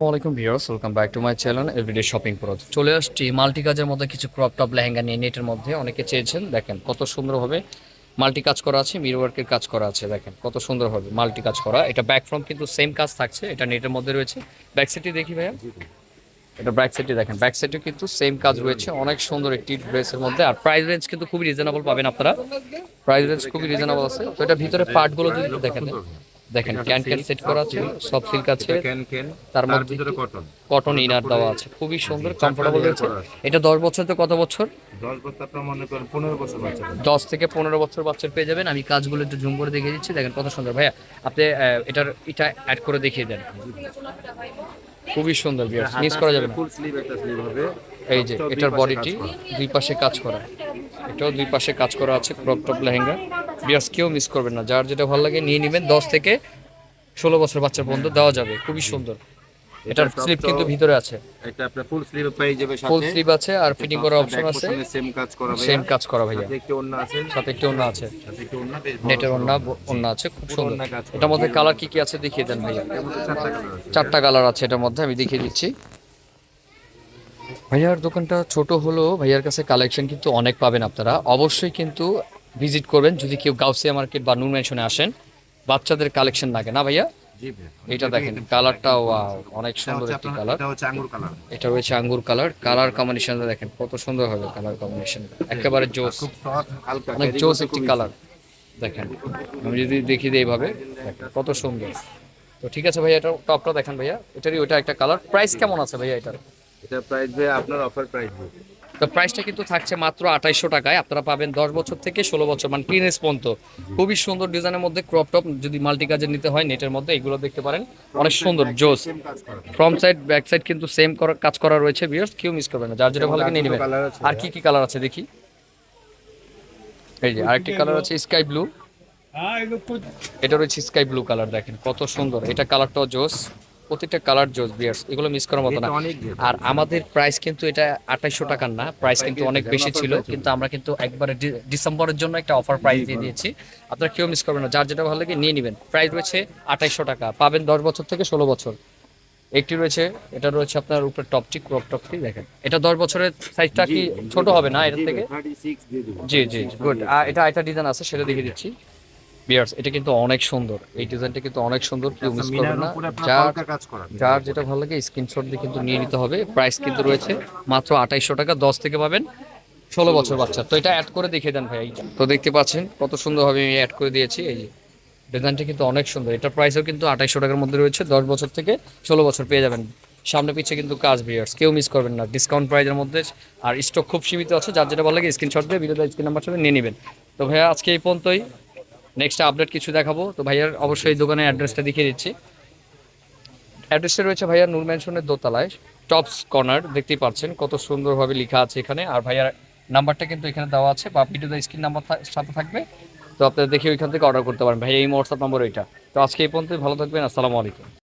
ওয়ালাইকুম viewers welcome back to my channel everyday shopping pro চলে আসছি মাল্টি কাজের মধ্যে কিছু ক্রপ টপ লেহেঙ্গা নিয়ে নেটের মধ্যে। অনেকে চেয়েছেন দেখেন কত সুন্দরভাবে মাল্টি কাজ করা আছে মির ওয়ার্কের কাজ করা আছে দেখেন কত সুন্দর হবে মাল্টি কাজ করা। এটা ব্যাক ফ্রম কিন্তু সেম কাজ থাকছে এটা নেটের মধ্যে রয়েছে। ব্যাক সাইডটি দেখি ভাইয়া। এটা ব্যাক সাইডটি দেখেন ব্যাক সাইডে কিন্তু সেম কাজ রয়েছে অনেক সুন্দর একটি ড্রেসের মধ্যে। আর প্রাইস রেঞ্জ কিন্তু খুবই রিজনেবল পাবেন আপনারা। প্রাইস রেঞ্জ খুবই রিজনেবল আছে। তো এটা ভিতরে পার্টগুলো যদি দেখেন। দেখেন ক্যান ক্যান সেট করা আছে সব সিল্ক আছে তার মধ্যে কটন কটন ইনার দেওয়া আছে খুবই সুন্দর কমফোর্টেবল রয়েছে এটা দশ বছর তো কত বছর? দশ থেকে পনেরো বছর বাচ্চার পেয়ে যাবেন। আমি কাজগুলো একটু জুম করে দেখিয়ে দিচ্ছি দেখেন কত সুন্দর। ভাইয়া আপনি এটার এটা অ্যাড করে দেখিয়ে দেন। খুবই সুন্দর বিয়ার্স মিস করা যাবে না। ফুল স্লিভ একটা স্লিভ হবে। এই যে এটার বডিটি দুই পাশে কাজ করা। এটাও দুই পাশে কাজ করা আছে ক্রপ টপ লেহেঙ্গা। বিয়ার্স কেউ মিস করবেন না। যার যেটা ভালো লাগে নিয়ে নেবেন। দশ থেকে ষোলো বছর বাচ্চার পর্যন্ত দেওয়া যাবে। খুবই সুন্দর। এটার স্লিপ কিন্তু ভিতরে আছে। এটা আপনার ফুল স্লিভ পেয়ে যাবে সাথে। ফুল স্লিভ আছে আর ফিটিং করার অপশন আছে। সেম কাজ করা সেম কাজ করা ভাইয়া। সাথে একটি ওন্না আছে। সাথে একটি অন্য আছে। সাথে একটি ওন্না নেটের। অন্য অন্য আছে খুব সুন্দর। ওন্না। এটার মধ্যে কালার কি কি আছে দেখিয়ে দেন ভাইয়া। চারটা কালার আছে। চারটা কালার আছে এটার মধ্যে আমি দেখিয়ে দিচ্ছি। ভাইয়ার দোকানটা ছোট হলেও ভাইয়ার কাছে কালেকশন কিন্তু অনেক পাবেন আপনারা। অবশ্যই কিন্তু ভিজিট করবেন যদি কেউ গাউসিয়া মার্কেট বা নুন মেনশনে আসেন বাচ্চাদের কালেকশন লাগে না ভাইয়া? এটা দেখেন কালারটা অনেক সুন্দর একটি কালার এটা হচ্ছে আঙ্গুর কালার রয়েছে আঙ্গুর কালার কালার কম্বিনেশনটা দেখেন কত সুন্দর হবে কালার কম্বিনেশন একেবারে জোস। অনেক জোস একটি কালার দেখেন আমি যদি দেখি দিই এইভাবে কত সুন্দর। তো ঠিক আছে ভাইয়া এটা টপটা দেখেন ভাইয়া এটারই ওটা একটা কালার প্রাইস কেমন আছে ভাইয়া এটার? এটা প্রাইস ভাই আপনার অফার প্রাইস তো প্রাইসটা কিন্তু থাকছে মাত্র আঠাইশশো টাকায়। আপনারা পাবেন দশ বছর থেকে ষোলো বছর মানে টিনেজ পর্যন্ত। খুবই সুন্দর ডিজাইনের মধ্যে ক্রপ টপ যদি মাল্টি কাজের নিতে হয় নেটের মধ্যে এগুলো দেখতে পারেন। অনেক সুন্দর জোস ফ্রন্ট সাইড ব্যাক সাইড কিন্তু সেম কাজ করা রয়েছে বিয়ার্স কেউ মিস করবে না। যার যেটা ভালো লাগে নিয়ে নেবেন আর কি কি কালার আছে দেখি। এই যে আরেকটি কালার আছে স্কাই ব্লু এটা রয়েছে স্কাই ব্লু কালার দেখেন কত সুন্দর। এটা কালারটাও জোস প্রতিটা কালার জোস বিয়ার্স এগুলো মিস করার মতো না। এটা। আর আমাদের প্রাইস কিন্তু এটা আঠাইশশো টাকার না প্রাইস কিন্তু অনেক বেশি ছিল কিন্তু আমরা কিন্তু একবারে ডিসেম্বরের জন্য একটা অফার প্রাইস দিয়ে দিয়েছি। আপনারা কেউ মিস করবেন না যার যেটা ভালো লাগে নিয়ে নেবেন। প্রাইস রয়েছে আঠাইশশো টাকা পাবেন দশ বছর থেকে ষোলো বছর। একটি রয়েছে এটা রয়েছে আপনার উপরে টপটি ক্রপ টপটি দেখেন। এটা দশ বছরের সাইজটা কি ছোট হবে না এটার থেকে? 36 দিয়ে দিব। জি জি গুড এটা একটা ডিজাইন আছে সেটা দেখিয়ে দিচ্ছি। বিয়ার্স এটা কিন্তু অনেক সুন্দর। এই ডিজাইনটা কিন্তু অনেক সুন্দর কেউ মিস করবে না। যার যেটা ভালো লাগে স্ক্রিনশট দিয়ে কিন্তু নিয়ে নিতে হবে। প্রাইস কিন্তু রয়েছে মাত্র আঠাইশশো টাকা দশ থেকে পাবেন ষোলো বছর বাচ্চা। তো এটা অ্যাড করে দেখিয়ে দেন ভাই এইটা। তো দেখতে পাচ্ছেন কত সুন্দরভাবে আমি অ্যাড করে দিয়েছি এই যে। ডিজাইনটা কিন্তু অনেক সুন্দর। এটার প্রাইসও কিন্তু আঠাইশশো টাকার মধ্যে রয়েছে দশ বছর থেকে ষোলো বছর পেয়ে যাবেন। সামনে পিছে কিন্তু কাজ বিয়ার্স কেউ মিস করবেন না। ডিসকাউন্ট প্রাইজের মধ্যে আর স্টক খুব সীমিত আছে। যার যেটা ভালো লাগে স্ক্রিনশট দিয়ে ভিডিওতে স্ক্রিন নাম্বার সাথে নিয়ে নেবেন। তো ভাইয়া আজকে এই পর্যন্তই। নেক্সট আপডেট কিছু দেখাবো। তো ভাইয়ার অবশ্যই দোকানে অ্যাড্রেসটা দেখিয়ে দিচ্ছি। অ্যাড্রেসটা রয়েছে ভাইয়ার নূর ম্যানশনের দোতলায় টপস কর্নার দেখতেই পাচ্ছেন কত সুন্দরভাবে লেখা আছে এখানে। আর ভাইয়ার নাম্বারটা কিন্তু এখানে দেওয়া আছে, বা ভিডিওতে স্ক্রিন নাম্বার সাথে থাকবে। তো আপনারা দেখে ওইখান থেকে অর্ডার করতে পারেন। ভাইয়া এই হোয়াটসঅ্যাপ নম্বর ওইটা তো আজকে এই পর্যন্তই, ভালো থাকবেন, আসসালামু আলাইকুম।